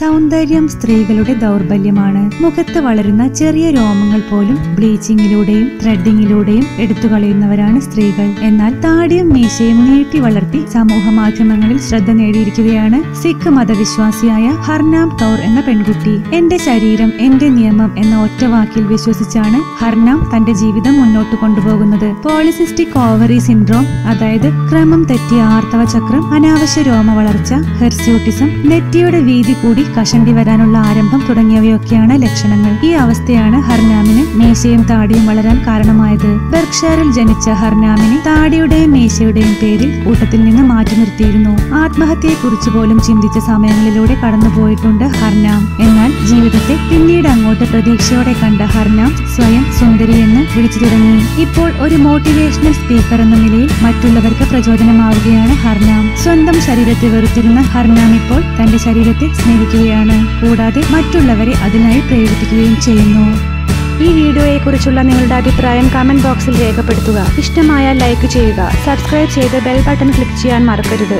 സൗന്ദര്യം സ്ത്രീകളുടെ ദൗർബല്യമാണ്. മുഖത്ത് വളരുന്ന ചെറിയ രോമങ്ങൾ പോലും ബ്ലീച്ചിങ്ങിലൂടെയും ത്രെഡിങ്ങിലൂടെയും എടുത്തു കളയുന്നവരാണ് സ്ത്രീകൾ. എന്നാൽ താടിയും മീശയും നീട്ടി വളർത്തി സമൂഹ മാധ്യമങ്ങളിൽ ശ്രദ്ധ നേടിയിരിക്കുകയാണ് സിഖ് മതവിശ്വാസിയായ ഹർനാം കൗർ എന്ന പെൺകുട്ടി. എന്റെ ശരീരം എന്റെ നിയമം എന്ന ഒറ്റ വാക്കിൽ വിശ്വസിച്ചാണ് ഹർനാം തന്റെ ജീവിതം മുന്നോട്ട് കൊണ്ടുപോകുന്നത്. പോളിസിസ്റ്റിക് ഓവറി സിൻഡ്രോം അതായത് ക്രമം തെറ്റിയ ആർത്തവ ചക്രം അനാവശ്യ രോമ വളർച്ച ഹെർസ്യൂട്ടിസം നെറ്റിയുടെ വീതി കൂടി കഷണ്ടി വരാനുള്ള ആരംഭം തുടങ്ങിയവയൊക്കെയാണ് ലക്ഷണങ്ങൾ. ഈ അവസ്ഥയാണ് ഹർനാമിന് മേശയും താടിയും വളരാൻ കാരണമായത്. ബെർക്ഷയറിൽ ജനിച്ച ഹർനാമിനെ താടിയുടെയും മേശയുടെയും പേരിൽ കൂട്ടത്തിൽ നിന്ന് മാറ്റി നിർത്തിയിരുന്നു. ആത്മഹത്യയെ കുറിച്ച് പോലും ചിന്തിച്ച സമയങ്ങളിലൂടെ കടന്നുപോയിട്ടുണ്ട് ഹർനാം. എന്നാൽ ജീവിതത്തെ പിന്നീട് അങ്ങോട്ട് പ്രതീക്ഷയോടെ കണ്ട ഹർനാം സ്വയം സുന്ദരി എന്ന് വിളിച്ചു തുടങ്ങി. ഇപ്പോൾ ഒരു മോട്ടിവേഷണൽ സ്പീക്കർ എന്ന നിലയിൽ മറ്റുള്ളവർക്ക് പ്രചോദനമാവുകയാണ് ഹർനാം. സ്വന്തം ശരീരത്തെ വെറുത്തിരുന്ന ഹർനാം ഇപ്പോൾ തന്റെ ശരീരത്തെ സ്നേഹിക്കുകയാണ് കൂടാതെ മറ്റുള്ളവരെ അതിനായി പ്രേരിപ്പിക്കുകയും ചെയ്യുന്നു. ഈ വീഡിയോയെക്കുറിച്ചുള്ള നിങ്ങളുടെ അഭിപ്രായം കമന്റ് ബോക്സിൽ രേഖപ്പെടുത്തുക. ഇഷ്ടമായാൽ ലൈക്ക് ചെയ്യുക. സബ്സ്ക്രൈബ് ചെയ്ത് ബെൽ ബട്ടൺ ക്ലിക്ക് ചെയ്യാൻ മറക്കരുത്.